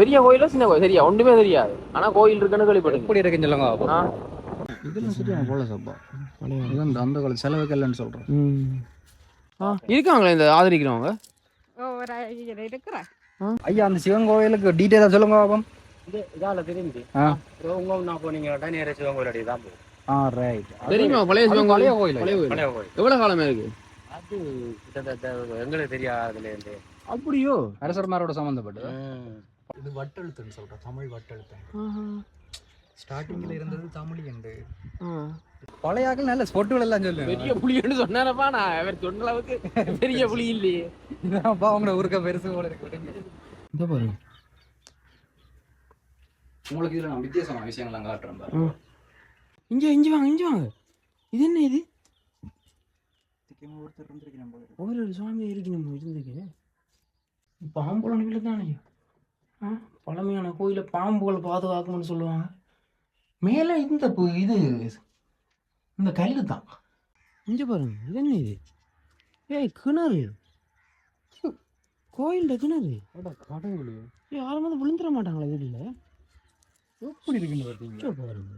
பெரிய கோயிலோ சின்ன கோயில். சரியா? ஒன்றுமே தெரியாது. ஆனா கோயில் இருக்குன்னு கேள்விப்பட்டேன் எப்படி இருக்குன்னு சொல்லுங்க இதெல்லாம் சரியான போல சப்பா. அந்த அந்த கால செலவுக்கல்லன்னு சொல்றேன் ஆ இருக்காங்களே இந்த ஆதரிக்கிறவங்க? ஐயா அந்த சிவன் கோயிலுக்கு டீட்டெயிலாக சொல்லுங்க பாப்போம் இது இதால தெரிஞ்சு ஆ. உங்க நான் போனீங்கன்னா நேர சிவன் கோயில் அடி தான் போகும் ஆ ரைட் தெரியுமா? பழைய சிவன் கோயில். கோயில். பழைய எவ்வளவு காலமா இருக்கு? அது கிட்டத்தட்ட எங்களுக்கு தெரியாதுல இருந்து அப்படியோ அரசர்மாரோட சம்மந்தப்பட்டது ம். இது வட்டெழுத்துன்னு சொல்றேன் தமிழ் வட்டெழுத்து ஸ்டார்டிங்ல இருந்தது தமிழ் என்று. பழைய ஆக்கள் நல்ல ஸ்பொட்டுகள் எல்லாம் சொல்லுவேன் பெரிய புலின்னு சொன்னாரப்பா நான். அவர் சொன்ன அளவுக்கு பெரிய புலி இல்லையே. அப்பா அவங்களோட ஊருக்க பெருசு போல இருக்கு. இந்த பாருங்க உங்களுக்கு இதுல நான் வித்தியாசமான விஷயங்கள்லாம் காட்டுறேன் பாருங்க. இங்க இங்க வாங்க இங்க வாங்க. இது என்ன இது. ஒரு சுவாமி இருக்கு நம்ம இருந்துக்கு பாம்புலாம் வீட்டில் தானே? பழமையான கோயிலை பாம்புகள் பாதுகாக்கும்னு சொல்லுவாங்க. மேலே இந்த பு- இது இந்த கல்லு தான். இங்கே பாருங்க இது என்ன இது? ஏய் கிணறு. கோயில்ட கிணறு. கடவுளே. ஏய் யாரும் வந்து விழுந்துட மாட்டாங்களா வீட்டில்? எப்படி இருக்குன்னு பார்த்தீங்க பாருங்க.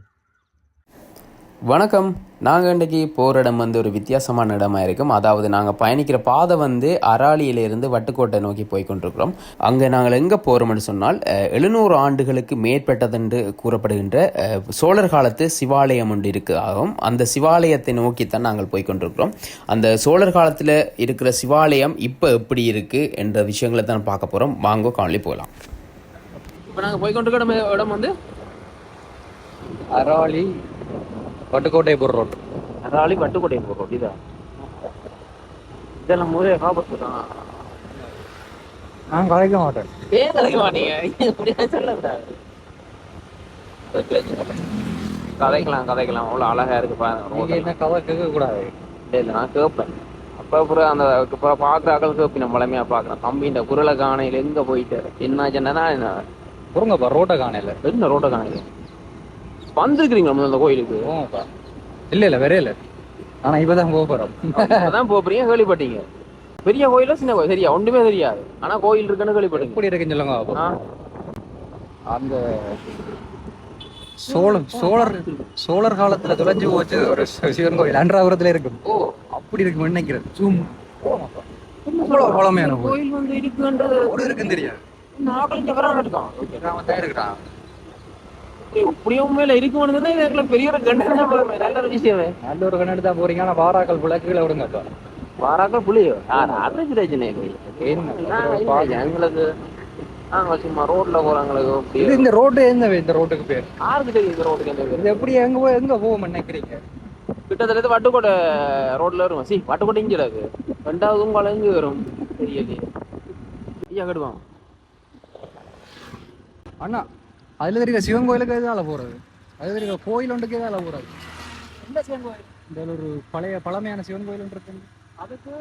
வணக்கம். நாங்கள் இன்றைக்கி போகிற இடம் வந்து ஒரு வித்தியாசமான இடமா இருக்கும். அதாவது நாங்கள் பயணிக்கிற பாதை வந்து அராலியிலிருந்து வட்டுக்கோட்டை நோக்கி போய் கொண்டிருக்கிறோம். அங்கே நாங்கள் எங்கே போகிறோம்னு சொன்னால் எழுநூறு ஆண்டுகளுக்கு மேற்பட்டதென்று கூறப்படுகின்ற சோழர் காலத்து சிவாலயம் ஒன்று இருக்கு. ஆகும். அந்த சிவாலயத்தை நோக்கித்தான் நாங்கள் போய் கொண்டிருக்கிறோம். அந்த சோழர் காலத்தில் இருக்கிற சிவாலயம் இப்போ எப்படி இருக்குது என்ற விஷயங்களை தான் பார்க்க போகிறோம் வாங்கோ காணொலி போகலாம். இப்போ நாங்கள் போய் கொண்டிருக்கிற இடம் இடம் வந்து? அராளி வட்டுக்கோட்டை போர் ரோட் அராளி வட்டுக்கோட்டை போகிறோம் இதான் இதெல்லாம் முதலே காப்பத்து தான். நான் கலைக்க மாட்டேன். ஏன் கதைக்க மாட்டீங்க? சொல்லக்கூடாது கதைக்கலாம் கதைக்கலாம் அவ்வளோ அழகா இருக்கு பாருங்க. என்ன கதை கேட்க கூடாது இல்லை நான் கேட்பேன் அப்போ அப்புறம் அந்த இப்போ பார்க்குற ஆக்கள் கேட்பி நம்ம பழமையாக பார்க்குறேன். தம்பி இந்த குரலை காணையில் எங்கே போயிட்டு என்ன சொன்னா என்ன? பொறுங்கப்பா ரோட்டை காணையில. என்ன ரோட்டை காணையில்? வந்திருக்கிறீங்களா அந்த கோயிலுக்கு? இல்ல இல்ல வேற இல்ல. ஆனா இப்பதான் போக போறோம். அதான் போறீங்க கேள்விப்பட்டீங்க. பெரிய கோயிலோ சின்ன கோயில்? சரியா ஒன்றுமே தெரியாது. ஆனா கோயில் இருக்குன்னு கேள்விப்பட்டீங்க. எப்படி இருக்குன்னு சொல்லுங்க அந்த சோழர் சோழர் சோழர் காலத்துல தொலைஞ்சு போச்சு ஒரு சிவன் கோயில். அன்றாபுரத்துல இருக்கும். ஓ. அப்படி இருக்கு நினைக்கிறேன் ஜூம். பழமையான கோயில். வந்து இருக்குன்றது இருக்குன்னு தெரியாது. சக்கரம் இருக்கான். இருக்கிறான் இப்படியும் மேல தான் இதுல பெரிய ஒரு கண்டன நல்ல ஒரு விஷயமே. நல்ல ஒரு கண்ணெடு தான் போறீங்க. ஆனா வாராக்கள் புள்ள கீழே விடுங்கப்பா வாராக்கள் புளியோ? அது பிரச்சனை எங்களுக்கு நாங்க சும்மா ரோட்ல போறவங்களுக்கு இந்த ரோடு என்ன இந்த ரோட்டுக்கு பேர்? யாருக்கு தெரியும் இந்த ரோட்டுக்கு எந்த பேரு? இது எப்படி எங்க போய் எங்க போவோம் நினைக்கிறீங்க கிட்டத்தட்ட வட்டுக்கோட்டை ரோட்ல வரும்? சி வட்டுக்கோட்டை இங்கே இருக்கு ரெண்டாவது உங்களை எங்க வரும் தெரியலையே ஐயா கடுவான் அண்ணா அதுல இருக்கிற சிவன் கோயிலுக்கு எதால போறது அதுல இருக்கிற கோயில் ஒன்றுக்கு எதால போறது இந்த சிவன் கோயில் இந்த ஒரு பழைய பழமையான சிவன் கோயில் ஒன்று இருக்கு அதுக்கு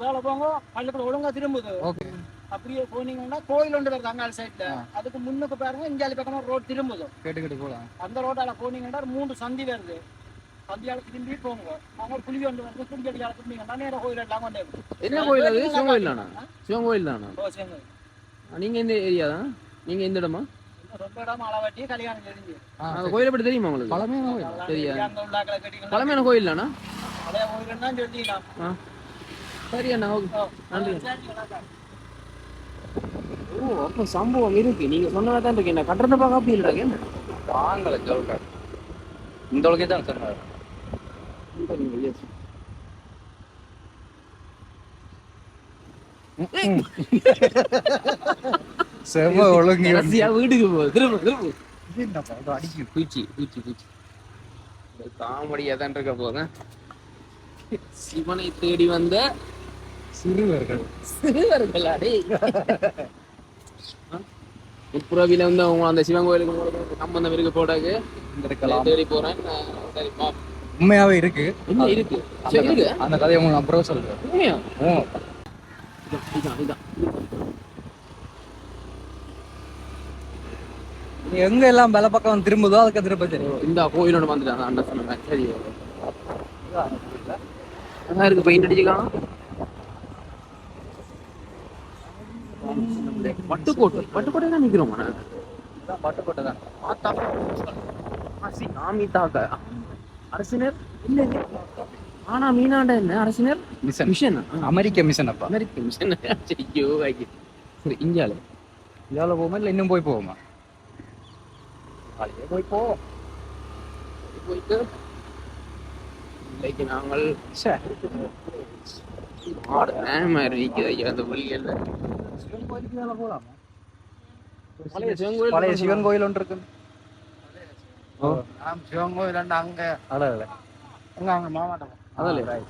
வேலை போங்க பள்ளிக்கூட ஒழுங்கா திரும்புது ஓகே அப்படியே போனீங்கன்னா கோயில் ஒன்று வருது அங்காள் சைட்ல அதுக்கு முன்னுக்கு பாருங்க இங்காலி பக்கமா ரோட் திரும்புது கேட்டுக்கிட்டு போலாம் அந்த ரோட்டால போனீங்கன்னா மூணு சந்தி வருது சந்தியால திரும்பி போங்க அவங்க புளி ஒன்று வந்து புளி அடியால திரும்பிங்கன்னா நேர கோயில் எல்லாம் கொண்டே என்ன கோயில் அது சிவன் கோயில் தானா சிவன் கோயில் தானா ஓ சிவன் கோயில். நீங்க எந்த ஏரியா தான் நீங்க எந்த இடமா கோயிலை பற்றி தெரியுமா? உங்களுக்கு பழமையான கோயில். தெரியாது. பழமையான கோயில் தானா சரி அண்ணா ஓ, நன்றி. அப்போ சம்பவம் இருக்கு. நீங்க சொன்னதா தான் இருக்கு. என்ன கட்டுறத பார்க்க அப்படி இல்லைங்க என்ன? வாங்கல சொல்றேன் இந்த அளவுக்கே தான் சொன்னார். செம்ம ஒழுங்கு கடைசியா வீட்டுக்கு போகுது திரும்ப திரும்ப அடிக்கும் பூச்சி பூச்சி பூச்சி காமெடியா தான் இருக்க போங்க சிவனை தேடி வந்த சிறுவர்கள் சிறுவர்கள் அடே முப்புறவில வந்து அவங்க அந்த சிவன் கோயிலுக்கு போறது சம்பந்தம் இருக்கு இருக்கலாம் தேடி போறேன் சரி பா உண்மையாவே இருக்கு இருக்கு அந்த கதையை உங்களுக்கு அப்புறம் சொல்றேன் உண்மையா இதான், இதான் இதான் நீ எங்க எல்லாம் பல பக்கம் திரும்புதோ அதுக்கு திரும்ப தெரியும். இந்த கோயிலோட வந்துட்டாங்க அண்ணன் சொன்னாங்க சரி அதான் இருக்கு பெயிண்ட் அடிச்சுக்கலாம். பட்டுக்கோட்டை பட்டுக்கோட்டை தான் நிக்கிறோம் இதான் பட்டுக்கோட்டை தான். சாமி தாக்க அரசினர் இல்ல. ஆனா மீனாண்ட என்ன? அரசினர் மிஷன். மிஷன். அமெரிக்க மிஷன் அப்பா. அமெரிக்க மிஷன். ஐயோ இந்தியால. இதால போகுமா இல்லை இன்னும் போய் போகுமா? காலையிலே போய் போ போயிட்டு இன்னைக்கு நாங்கள் மாடு நேரமா இருக்குது ஐயா அந்த சிவன் கோயிலுக்கு மேலே போகலாமா பழைய சிவன் கோயில் பழைய சிவன் கோயில் ஒன்று இருக்கு. சிவன் கோயில் அங்க. அதான் அங்க அங்க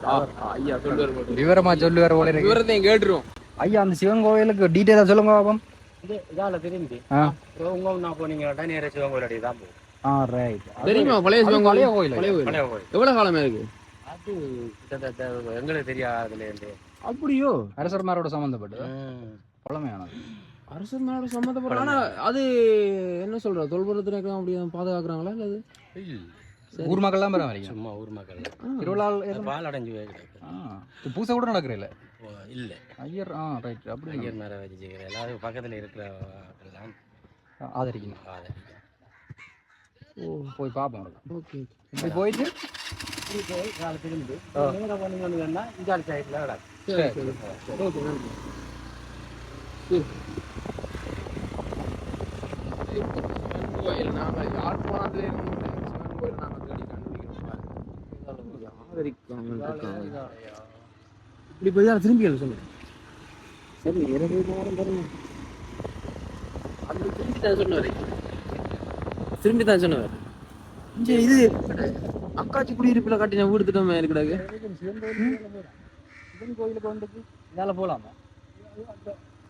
ஆ, ஐயா சொல்லுவார் விவரமா சொல்லுவார் போல இருக்கு. விவரத்தையும் கேட்டுருவோம். ஐயா அந்த சிவன் கோயிலுக்கு டீட்டெயிலாக சொல்லுங்க பாப்போம். இது இதால திரும்பி. நான் போனீங்கன்னா நேர சிவன் கோயில் அடி தான் போகும் ஆ ரைட் தெரியுமா? பழைய கோயில் பழைய கோயில். எவ்வளவு காலமா இருக்கு அது கிட்டத்தட்ட எங்களுக்கு தெரியாதுல இருந்து அப்படியோ? அரசர்மாரோட சம்மந்தப்பட்டு பழமையானது. அரசர் நாடு சம்மந்தப்பட்ட ஆனா அது என்ன சொல்ற தொல்புறத்தினருக்கும் அப்படி பாதுகாக்கிறாங்களா இல்ல அது. ஊர் மக்கள்லாம் பரவாயில்லைங்க சும்மா ஊர் மக்கள். திருவிழா பால் அடைஞ்சு பூசை கூட நடக்கிறதில்ல ஓ, இல்ல. ஐயர் ஆ ரைட் அப்படி ஐயர் மேல வச்சுக்கிற எல்லாரும் பக்கத்துல இருக்கிற எல்லாம் ஆதரிக்கணும். ஆதரிக்கும். ஓ போய் பார்ப்போம் ஓகே. இப்படி போயிட்டு? திரும்பி ஆ. நேரா போனீங்கன்னா இந்தியாவில் சைட்ல கிடக்கு சரி சரி. ஓகே நன்றி. கோயில் நாம யாழ்ப்பாணத்துல இருந்து சிவன் கோயில் நாம தேடி கண்டுபிடிக்கிறோம். ஆதரிக்காங்க இப்படி போய் தான் திரும்பி எழுத சொல்லுங்க சரி நேரம் பாருங்க. அது திரும்பி தான் சொன்னாரு. திரும்பி தான் சொன்னார். இங்க இது அக்காச்சி குடியிருப்புல கட்டின வீடு திட்டமே இருக்கிறாங்க சிவன் கோயிலுக்கு வந்துட்டு இதால போகலாமா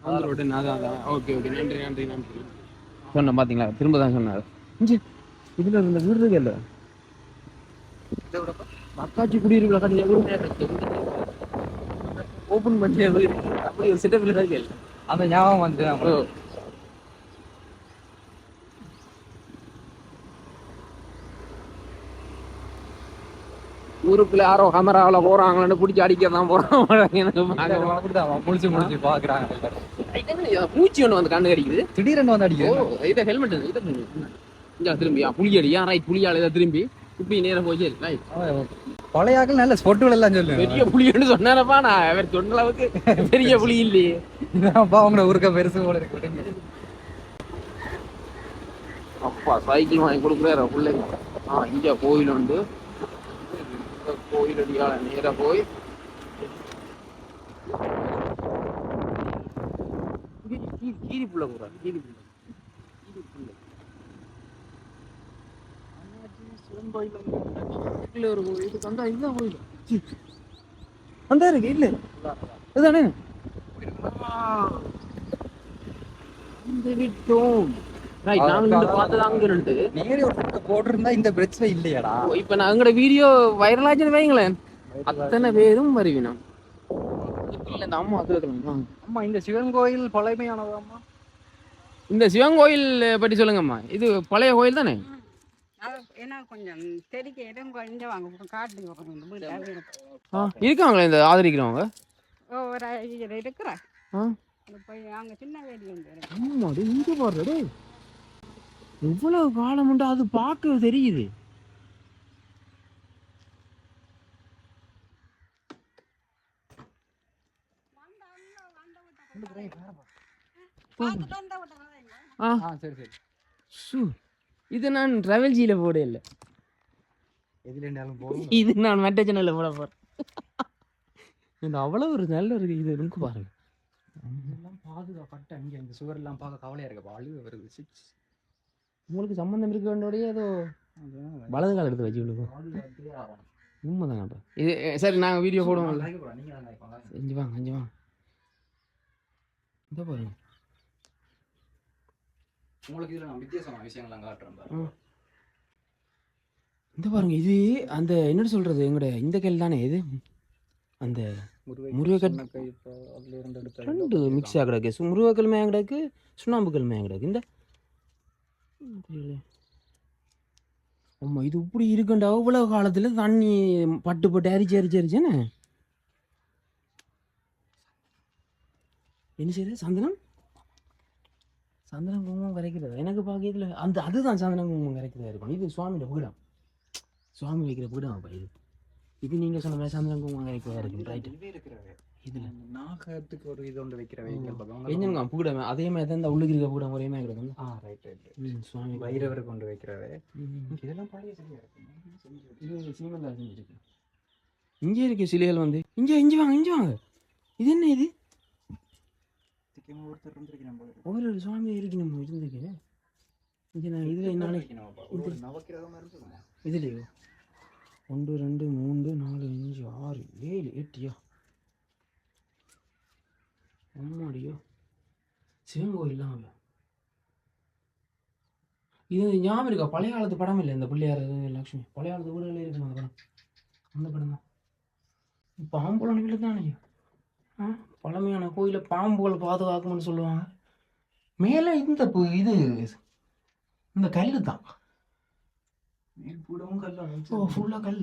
ஆந்திர உடனே அதான் அதான் ஓகே ஓகே. நன்றி நன்றி நன்றி. சொன்னேன் பாத்தீங்களா? திரும்ப தான் சொன்னார். இஞ்சி இதுல இருந்த வீடு இருக்குல்ல அக்காச்சி குடியிருப்புல கட்டின வீடு. ஓபன் பண்ணி அப்படி ஒரு செட்டப்ல தான் கேள்வி அந்த ஞாபகம் வந்து ஓ. ஊருக்குள்ள யாரோ கேமராவில் போறாங்கன்னு பிடிச்சி அடிக்க தான் அப்படிதான் முடிச்சு முடிச்சு பாக்குறாங்க. பூச்சி ஒன்று வந்து கண்ணு கடிக்குது. திடீரென்று வந்து ஓ அடிக்கிறேன் இதை ஹெல்மெட் இதை திரும்பி புளி அடியா ரைட் புளியால இதை திரும்பி? இப்படி நேரம் போய் சரி ரைட் பழைய ஆக்கள் நல்ல ஸ்பொட்டுகள் எல்லாம் சொல்லுவேன் பெரிய புளின்னு சொன்னாரப்பா நான். அவர் சொன்ன அளவுக்கு பெரிய புளி இல்லையே. அப்பா அவங்கள ஊருக்க பெருசு போல இருக்கு. அப்பா சைக்கிள் வாங்கி கொடுக்குறாரு பிள்ளைங்க. ஆ இங்கே கோயில் உண்டு. கோயில் அடியால நேராக போய். கீரி- புள்ள போறாரு கீரி புள்ள கீரி புள்ள சிவன் கோயில் இல்ல ஒரு இதுக்கு வந்தா இதுதான் கோயில் சி. அந்த இருக்கு இல்ல இதுதானே அந்த விட்டோம் ரைட் நாங்க நின்று பார்த்தது அங்க நின்று நேரே ஒரு பக்கம் போட்டிருந்தா இந்த பிரச்சனை இல்லையாடா இப்ப நான் வீடியோ வைரல் ஆச்சுன்னு வைங்களேன் அத்தனை பேரும் வருவினோம் இல்ல அம்மா அது வைக்கலாம். அம்மா இந்த சிவன் கோயில் பழமையானதாம்மா இந்த சிவன் கோயில் பற்றி சொல்லுங்கம்மா இது பழைய கோயில் தானே ஏன்னா கொஞ்சம் தெரிக்க இடம் கொஞ்சம் வாங்க. காட்டுங்க இருக்காங்களே இந்த ஆதரிக்கிறவங்க? ஒரு இருக்கிறா போய் அங்க சின்ன. ஆமா டேய், இங்க பாரு டேய். எவ்வளவு காலம் உண்டு அது பார்க்க தெரியுது. வந்தா. ஆ ஆ சரி சரி. சு இது நான் டிராவல் ஜியில போட இல்லை. இது நான் மெட்ட சேனல்ல போட போறேன். இது அவ்வளவு ஒரு நல்ல ஒரு இது இருக்கு பாருங்க. எல்லாம் பாதுகாப்பட்ட இங்க இந்த சுவர் எல்லாம் பார்க்க கவலையா இருக்கு. அழுக வருது. உங்களுக்கு சம்பந்தம் இருக்க வேண்டிய ஏதோ வலது கால எடுத்து வச்சு விழுக்கும் உண்மைதானப்பா இது சரி நாங்கள் வீடியோ போடுவோம் அஞ்சு வாங்க அஞ்சு வாங்க. இந்த பாருங்க. உங்களுக்கு இதுல நான் வித்தியாசமான விஷயங்கள்லாம் காட்டுறேன் பாருங்க. இந்த பாருங்க இது அந்த என்னன்னு சொல்றது? எங்கட இந்த கல் தானே இது? அந்த முருகை முருகக்கட்- சின்ன கை இப்போ அதுல இருந்து எடுத்த ரெண்டு மிக்ஸ் ஆக கிடக்கு. சு- முருகக்கல் மேய கிடக்கு? சுண்ணாம்பு கல் மேய கிடக்கு? இந்த ஆமா இது இப்படி இருக்குண்டா? அவ்வளவு காலத்துல தண்ணி பட்டு பட்டு அரிச்சு அரிச்சு அரிச்சேன்னு என்ன செய்யுது? சந்தனம்? சந்தனம் குங்குமம் கரைக்கிறது எனக்கு பார்க்கல அந்த அதுதான் சந்தனம் குங்குமம் கரைக்கிறதா இருக்கும். இது சுவாமியோட பீடம் சுவாமி வைக்கிற பீடம் அப்போ இது. இது நீங்கள் சொன்ன மாதிரி சந்தனம் குங்குமம் கரைக்கிறதா இருக்கும் ரைட்டு இதில். நாகத்துக்கு ஒரு இது ஒன்று வைக்கிற எஞ்சுங்க பீடம் அதே மாதிரி தான் இந்த உள்ளுக்கு இருக்க பீடம் ஒரே மாதிரி கிடக்கும் ஆ ரைட் ரைட் சுவாமி வைரவர் கொண்டு வைக்கிறவே. ம். இதெல்லாம் பழைய சரியா இருக்கு இது சீமெல்லாம் செஞ்சுருக்கு. இங்கே இருக்க சிலைகள் வந்து. இங்கே இங்கே வாங்க இங்கே வாங்க. இது என்ன இது? திக்கமா ஒருத்தர் இருந்திருக்கிறேன் போல. ஒரு சுவாமி இருக்கு நம்ம இருந்துருக்கு. இங்கே நான் இதில் நாளைக்கு வைக்கணுமாப்பா. ஒரு ஒரு நவக்கிரகமா இருந்துருக்குமா? இதுலையோ? ஒன்று ரெண்டு மூன்று நாலு அஞ்சு ஆறு ஏழு எட்டியா? அம்மாடியோ? சிவன் கோயில் தான். இது ஞாபகம் இருக்கா? பழைய காலத்து படம் இல்லை இந்த பிள்ளையார் இது லக்ஷ்மி? பழைய காலத்து வீடுகளே இருக்கு அந்த படம். அந்த படம் தான். பாம்புல வீடு தானே? ஆ? பழமையான கோயிலை பாம்புகள் பாதுகாக்கும்னு சொல்லுவாங்க. மேலே இந்த இது இந்த கல்லு தான். மேல் பூடவும் கல்லும் ஓ ஃபுல்லாக கல்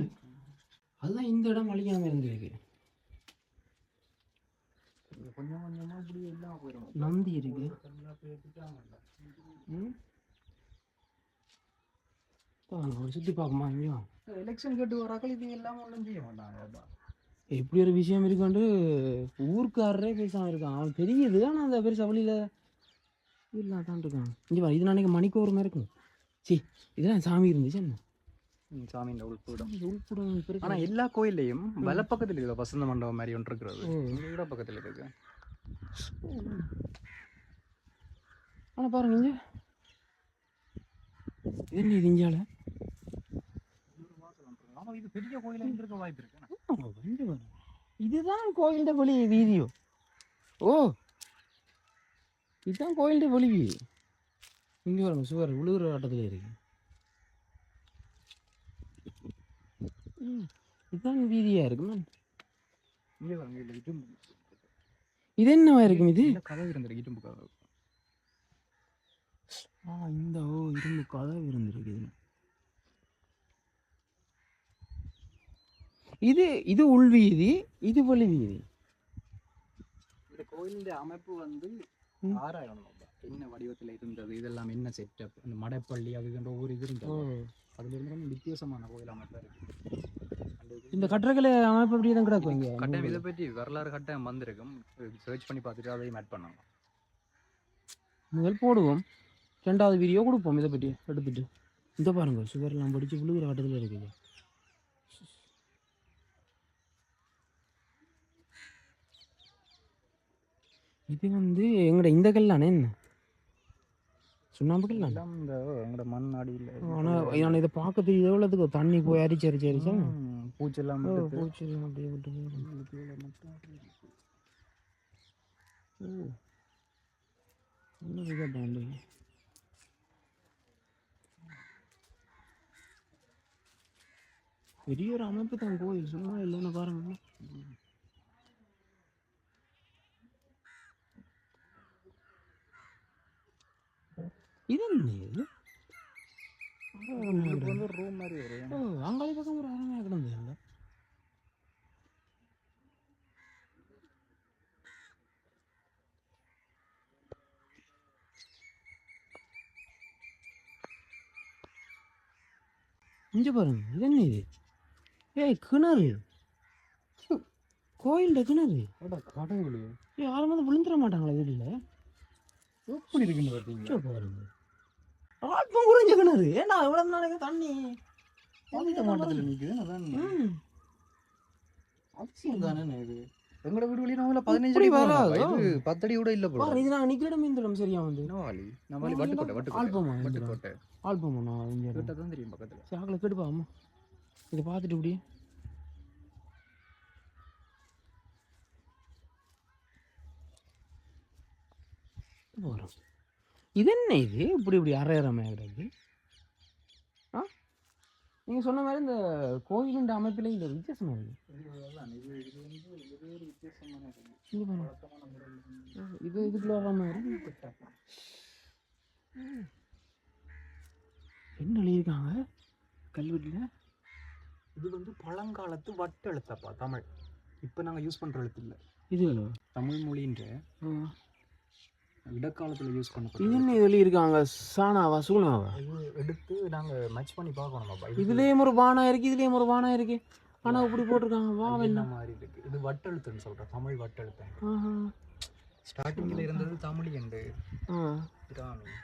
அதுதான் இந்த இடம் அழியாம இருந்திருக்கு. கொஞ்சம் கொஞ்சமா இப்படி எல்லாம் போயிடும் நந்தி இருக்கு. சுத்தி பார்க்குமா இங்கே வா. எலெக்ஷன் கேட்டு வராக்கள் இது எல்லாம் ஒன்றும் செய்ய மாட்டாங்க இப்படி ஒரு விஷயம் இருக்காண்டு ஊர்க்காரரே பேசாம இருக்கான். அவன் தெரியுது ஆனால் அந்த பெருசா வழியில இல்லை தான் இருக்கான். இங்கே வா இது நாளைக்கு மணிக்கு ஒரு மாதிரி இருக்கும். சி இதெல்லாம் சாமி இருந்துச்சு என்ன? சாமியின் உள்பூடம் உள்புறம் பெருசா- ஆனா எல்லா கோயில்லையும் வலப்பக்கத்துல இருக்குது வசந்த மண்டபம் மாதிரி ஒன்று இருக்கிறது. இட பக்கத்துல இருக்கு. ஆனா பாருங்க இங்க. இது என்ன இது இஞ்சால? இது பெரிய கோயிலா இருந்திருக்க வாய்ப்பு இருக்கு. இதுதான் கோயில்ட வெளி வீதியோ. ஓ இதுதான் கோயில்ட வெளி. வீதி இங்க பாருங்க சுவர் உழுகுற ஆட்டத்துல இருக்கு. இதுதான் வீதியா இருக்கு மேம் இங்க இல்ல இட்டும் இது என்னவா இருக்கும் இது? கதவு இருந்திருக்கு இட்டும் கதவு. ஆ இந்த ஓ இரும்பு கதவு இருந்திருக்கு இது இது உள்வீதி இது வெளி வீதி இந்த கோயிலின் அமைப்பு வந்து. ஆராயணும். என்ன வடிவத்துல இருந்தது இதெல்லாம் என்ன செட்டப் அந்த மடைப்பள்ளி அதுன்ற ஒவ்வொரு இது இருந்தது. அதுல இருந்து வித்தியாசமான கோயில் அமைப்பா இருக்கு. இந்த கட்டடக்கலை அமைப்பு அப்படியே தான் கிடக்கும் இங்க. கட்டாயம் இதை பற்றி வரலாறு கட்டாயம் வந்திருக்கும். சர்ச் பண்ணி பார்த்துட்டு அதையும் ஆட் பண்ணணும் முதல் போடுவோம். ரெண்டாவது வீடியோ கொடுப்போம் இதை பற்றி எடுத்துட்டு. இந்த பாருங்க சுகர்லாம் படிச்சு விழுகிற கட்டத்தில் இருக்குது. இது வந்து எங்கட இந்த கல்லானே என்ன? சுண்ணாம்பு எல்லாம் இந்த எங்களோட மண் அடியில் ஆனால் நான் இதை பார்க்க தெரியுது எவ்வளோத்துக்கு தண்ணி போய் அரிச்சு அரிச்சு அரிச்சா? பூச்செல்லாம் ஓ, எடுத்து. பூச்சி எல்லாம் அப்படியே விட்டு போயிடும். ஓ பெரிய ஒரு அமைப்பு தான் கோயில். சும்மா இல்லைன்னு பாருங்க. இது என்ன இது ரூம் மாதிரி வரும் ஓ அங்காளி பக்கம் ஒரு அரண்மனை கிடந்து இல்லை இங்க பாருங்க இது என்ன இது ஏய் கிணறு கோயில்ட கிணறு கடவுள் ஏய் யாரும் வந்து விழுந்துட மாட்டாங்களா வீட்டில் எப்படி இருக்குன்னு பார்த்தீங்க பாருங்க ஆத்மம் குறைஞ்ச கிணறு ஏன்னா இவ்வளவு நாளைக்கு தண்ணி? அந்த மாட்டத்தில் நிற்குது அதான். அவசியம் தானே இது? எங்களோட வீடு வழி நம்ம பதினஞ்சு அடி வராதோ? இது பத்து அடி கூட இல்ல போல. இது நாங்கள் நிற்கிற மீன் சரியா வந்து. நம்ம வாலி வட்டுக்கோட்டை வட்டுக்கோட்டை ஆல்பமா வட்டுக்கோட்டை. ஆல்பமா நான் இங்கே கேட்டா தான் தெரியும் பக்கத்துல. சாக்கில் கெடுப்பா அம்மா இதை பார்த்துட்டு இப்படி. போகிறோம் இது என்ன இது? இப்படி இப்படி அரையறமையாக கிடக்கு ஆ? நீங்கள் சொன்ன மாதிரி இந்த கோயிலுண்ட அமைப்பில் இந்த வித்தியாசமாக இருக்கு இங்க பாருங்க. இது இதுக்குள்ள. என்ன எழுதியிருக்காங்க? கல்வெட்டில்? இது வந்து பழங்காலத்து வட்டு எழுத்தப்பா தமிழ். இப்போ நாங்க யூஸ் பண்ற எழுத்து இல்ல. இதுகளோ தமிழ் மொழின்ற இடக்காலத்தில் யூஸ் இது பண்ண என்ன இதுல இருக்காங்க சாணாவா சூனாவா இது எடுத்து நாங்கள் மேட்ச் பண்ணி பார்க்கணுமாப்பா இதுலயும் ஒரு பானா இருக்கு இதுலயும் ஒரு பானா இருக்கு. ஆனா இப்படி போட்டிருக்காங்க. வா என்ன? மாதிரி இருக்கு? இது வட்டெழுத்துன்னு சொல்கிறேன் தமிழ் வட்டெழுத்து. ஸ்டார்டிங்கில் இருந்தது தமிழ் ஆ. பிராமி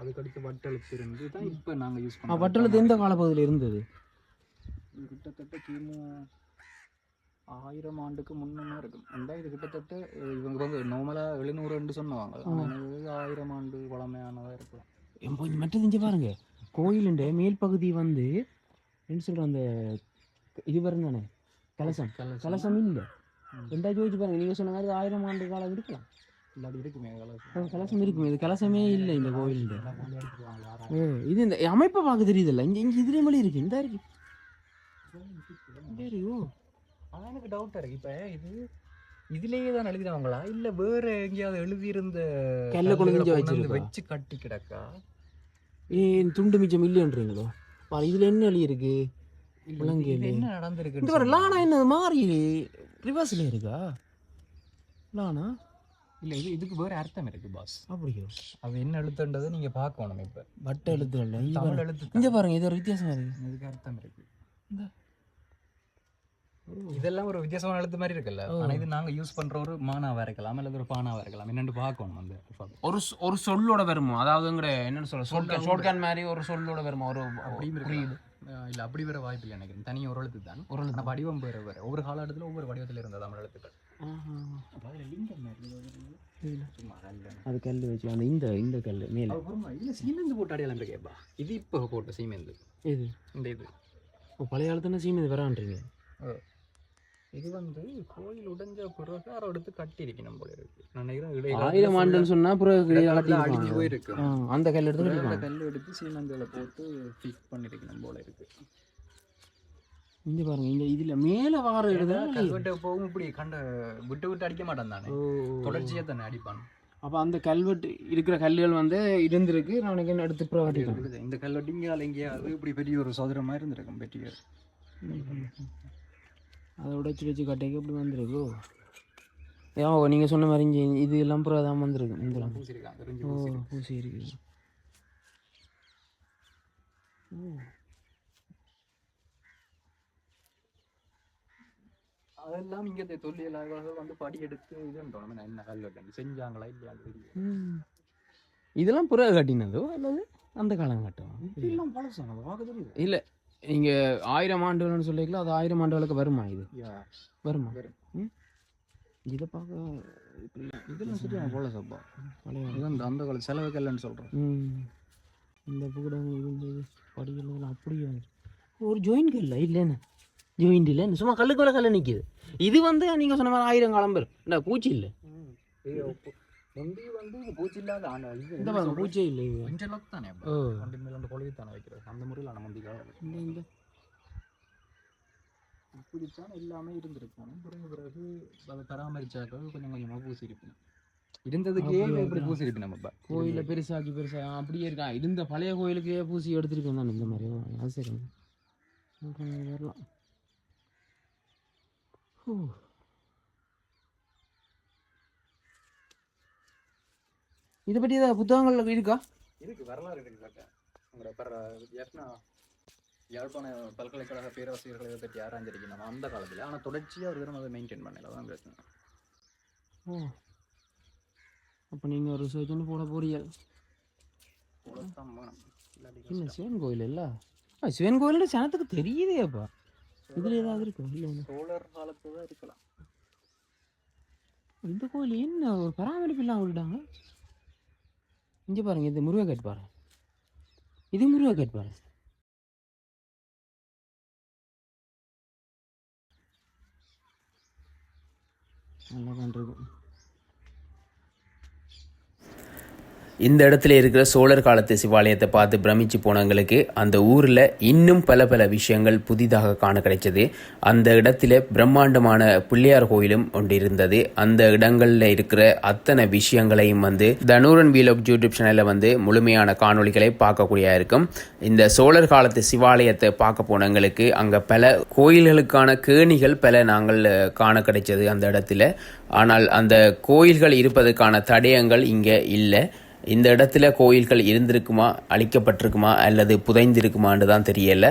அதுக்கடுத்து வட்டெழுத்து இருந்து தான் இப்போ நாங்கள் யூஸ் பண்ணோம் வட்டெழுத்து எந்த காலப்பகுதியில் இருந்தது? கிட்டத்தட்ட கிமு ஆயிரம் ஆண்டுக்கு முன்னே இருக்கும்? அந்த இது கிட்டத்தட்ட இவங்க வந்து நார்மலாக எழுநூறுன்னு சொன்னாங்க ஆயிரம் ஆண்டு பழமையானதாக இருக்கலாம் எம் கொஞ்சம் மற்றது இங்கே பாருங்க. கோயிலுண்ட மேல் பகுதி வந்து என்ன சொல்ற அந்த இது வரும் தானே கலசம். கலசம். இல்லை. ரெண்டாவது யோசிச்சு பாருங்க. நீங்க சொன்ன மாதிரி ஆயிரம் ஆண்டு காலம் இருக்கலாம். இருக்குமே கலசம். இருக்கும். இது கலசமே இல்லை இந்த கோயிலுண்ட. ஏ இது இந்த அமைப்பை பார்க்க தெரியுதுல்ல இங்க இங்க இதுலயே மொழி இருக்கு. இந்த இருக்கு. இந்த அதான் எனக்கு டவுட்டாக இருக்கு. இப்போ இது இதுலேயே தான் எழுதினவங்களா இல்லை வேற எங்கேயாவது எழுதியிருந்த கல்லை வச்சிருக்கா? வச்சு கட்டி கிடக்கா? ஏ துண்டு மிச்சம் இல்லைன்றீங்களோ? இதுல என்ன எழுதி இருக்கு இல்ல, விளங்கு இது இல்லையே. என்ன இந்த நடந்திருக்கு பாரு லானா என்ன மாறி ரிவர்ஸ்ல இருக்கா? லானா? இல்ல இது இதுக்கு வேற அர்த்தம் இருக்கு பாஸ் அப்படியோ? அது என்ன எழுத்துன்றதை நீங்க பார்க்கணும் இப்ப. வட்ட எழுத்துகள் இங்க தமிழ் பாருங்க. எழுத்து இங்க பாருங்க இது ஒரு வித்தியாசமா இருக்கு. இதுக்கு அர்த்தம் இருக்கு. இந்த. இதெல்லாம் ஒரு வித்தியாசமான எழுத்து மாதிரி இருக்குல்ல. ஆனா இது நாங்க யூஸ் பண்ற ஒரு மானாவா இருக்கலாம் அல்லது ஒரு பானாவா இருக்கலாம். என்னன்னு பார்க்கணும் அந்த. ஒரு ஒரு சொல்லோட வருமோ அதாவதுங்கிற என்னன்னு சொல்ல ஷார்ட்கட் ஷார்ட்கட் மாதிரி. ஒரு சொல்லோட வருமோ ஒரு புரியுது இல்ல அப்படி வேற வாய்ப்பு இல்லை நினைக்கிறேன். தனி ஒரு எழுத்து தான். ஒரு ஆனா வடிவம் வேற வேற. ஒவ்வொரு காலகட்டத்துல ஒவ்வொரு வடிவத்துல இருந்த தமிழ் எழுத்துக்கள். அது கல் வச்சு அந்த இந்த இந்த கல் மேல. இல்ல சீமெந்து போட்டு அடையாளம் இருக்கேப்பா இது இப்போ போட்ட சீமெந்து. இது இந்த இது. பழைய காலத்துல சீமை வரான்றீங்க? இது வந்து கோயில் உடைஞ்ச பிறகு எடுத்து கட்டி இருக்கணும் போல இருக்கு. நான் நினைக்கிறேன் ஆயிரம் ஆண்டுன்னு சொன்னா அடிஞ்சு இருப்பாங்க. போயிருக்கு அந்த கல் எடுத்து அந்த. கல் எடுத்து சீமெந்தில் போட்டு ஃபிக்ஸ் பண்ணிருக்கணும் போல இருக்கு. இங்க பாருங்க இந்த இதுல மேல வார எழுதா கல்வெட்டு போகும் இப்படி கண்ட விட்டு விட்டு அடிக்க மாட்டான் தானே? தொடர்ச்சியா தானே அடிப்பான். அப்ப அந்த கல்வெட்டு இருக்கிற கல்லுகள் வந்து இருந்திருக்கு நான் என்ன எடுத்து கட்டிக்கலாம் இந்த கல்வெட்டு இங்கே எங்கேயாவது இப்படி பெரிய ஒரு சதுரமா இருந்திருக்கும் பெரிய அதை உடைச்சு வச்சு கட்டைக்கு இப்படி வந்திருக்கோ? ஏன் நீங்க சொன்ன மாதிரி இங்க இது எல்லாம் அப்புறம் அதான் வந்திருக்கு. இந்த ஓ பூசிருக்கு? பூசி இருக்கு ஓ அதெல்லாம் இங்கே தொல்லியலாக வந்து படி எடுத்து இதுன்றோம் என்ன கல்வெட்டு செஞ்சாங்களா இல்லையா. இதெல்லாம் புற கட்டினதோ அல்லது அந்த காலம் கட்டும் இதெல்லாம் பழசான பார்க்க தெரியுது? இல்லை நீங்க ஆயிரம் ஆண்டுகள்னு சொல்லிக்கலாம் அது ஆயிரம் ஆண்டுகளுக்கு வருமா இது? வருமா? இதை பார்க்க இதெல்லாம் சரியான பழசப்பா பழைய இது அந்த அந்த கால செலவு கல்லுன்னு சொல்கிறோம் ம். இந்த பூடம் இருந்தது படிகள் அப்படியே ஒரு ஜாயின் கல்ல இல்லைன்னு. ஜாயிண்ட் இல்லைன்னு சும்மா கல்லுக்கு மேலே கல்ல நிற்கிது இது வந்து நீங்கள் சொன்ன மாதிரி ஆயிரம் காலம் பேர் பூச்சி இல்லை. வந்து பூச்சி இல்லாத ஆனா இந்த பாருங்க பூச்சே இல்லை இது கொஞ்சம் லோக் தானே? ஓ. வண்டி மேல அந்த கொழுவி தானே வைக்கிறது. அந்த முறையில் இந்த இந்த. இப்படித்தான் எல்லாமே இருந்திருக்கும் பிறகு பிறகு அதை பராமரிச்சாக்க கொஞ்சம் கொஞ்சமாக பூசிருப்பேன் இருந்ததுக்கே இப்படி பூசிருப்பேன் நம்ம? கோயிலில் பெருசாக்கி பெருசாக அப்படியே இருக்கா? இருந்த பழைய கோயிலுக்கே பூசி எடுத்துருக்கேன் தான் இந்த மாதிரி. அப்புறம் வரலாம். ஓ. இதை பற்றி ஏதாவது புத்தகங்கள் இருக்கா? இதுக்கு வரலாறு இருக்கு கேட்டேன் உங்களோட பர யாழ்ப்பாண பல்கலைக்கழக பேராசிரியர்களை இதை பற்றி ஆராய்ஞ்சிருக்கு நம்ம அந்த காலத்தில். ஆனால் தொடர்ச்சியாக ஒரு தரம் அதை மெயின்டைன் பண்ணல. அதான் பிரச்சனை. ஓ. அப்போ நீங்கள் ஒரு ரிசர்ச்னு போட போறீங்க. இல்லை. சிவன் கோயில் இல்ல? ஆ சிவன் கோயில் சனத்துக்கு தெரியுதேப்பா இதில் ஏதாவது இருக்கும் இல்லை சோழர் காலத்து தான் இருக்கலாம். இந்த கோயில் என்ன ஒரு பராமரிப்பு இல்லாம விட்டுட்டாங்க? இங்கே பாருங்கள் இது முருகக்கட் பாருங்க. இது முருகக்கட் பாருங்க. நல்லா தான் இருக்கும். இந்த இடத்துல இருக்கிற சோழர் காலத்து சிவாலயத்தை பார்த்து பிரமிச்சு போனவங்களுக்கு அந்த ஊரில் இன்னும் பல பல விஷயங்கள் புதிதாக காண கிடைச்சது. அந்த இடத்துல பிரம்மாண்டமான பிள்ளையார் கோயிலும் ஒன்று இருந்தது. அந்த இடங்களில் இருக்கிற அத்தனை விஷயங்களையும் வந்து தனூரன் வீல் ஆஃப் யூடியூப் சேனலில் வந்து முழுமையான காணொளிகளை பார்க்கக்கூடிய இருக்கும். இந்த சோழர் காலத்து சிவாலயத்தை பார்க்க போனவங்களுக்கு அங்கே பல கோயில்களுக்கான கேணிகள் பல நாங்கள் காண கிடைச்சது அந்த இடத்துல. ஆனால் அந்த கோயில்கள் இருப்பதற்கான தடயங்கள் இங்கே இல்லை. இந்த இடத்துல கோயில்கள் இருந்திருக்குமா அழிக்கப்பட்டிருக்குமா அல்லது புதைந்திருக்குமான்னு தான் தெரியல.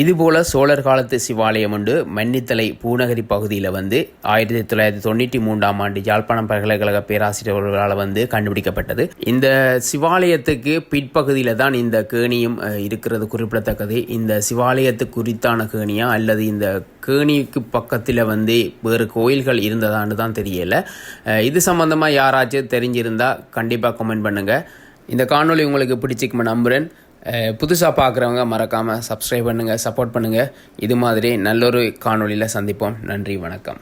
இதுபோல சோழர் காலத்து சிவாலயம் உண்டு. மன்னித்தலை பூநகரி பகுதியில் வந்து ஆயிரத்தி தொள்ளாயிரத்தி தொண்ணூற்றி மூன்றாம் ஆண்டு யாழ்ப்பாணம் பல்கலைக்கழக பேராசிரியர்களால் வந்து கண்டுபிடிக்கப்பட்டது. இந்த சிவாலயத்துக்கு பிற்பகுதியில் தான் இந்த கேணியும் இருக்கிறது குறிப்பிடத்தக்கது. இந்த சிவாலயத்துக்கு குறித்தான கேணியா அல்லது இந்த கேணிக்கு பக்கத்தில் வந்து வேறு கோயில்கள் இருந்ததான்னு தான் தெரியல. இது சம்பந்தமாக யாராச்சும் தெரிஞ்சிருந்தால் கண்டிப்பாக கமெண்ட் பண்ணுங்கள் இந்த காணொளி உங்களுக்கு பிடிச்சிக்குமே நம்புகிறேன் புதுசாக பார்க்குறவங்க மறக்காமல் சப்ஸ்கிரைப் பண்ணுங்கள் சப்போர்ட் பண்ணுங்கள் இது மாதிரி நல்லொரு காணொலியில் சந்திப்போம். நன்றி வணக்கம்.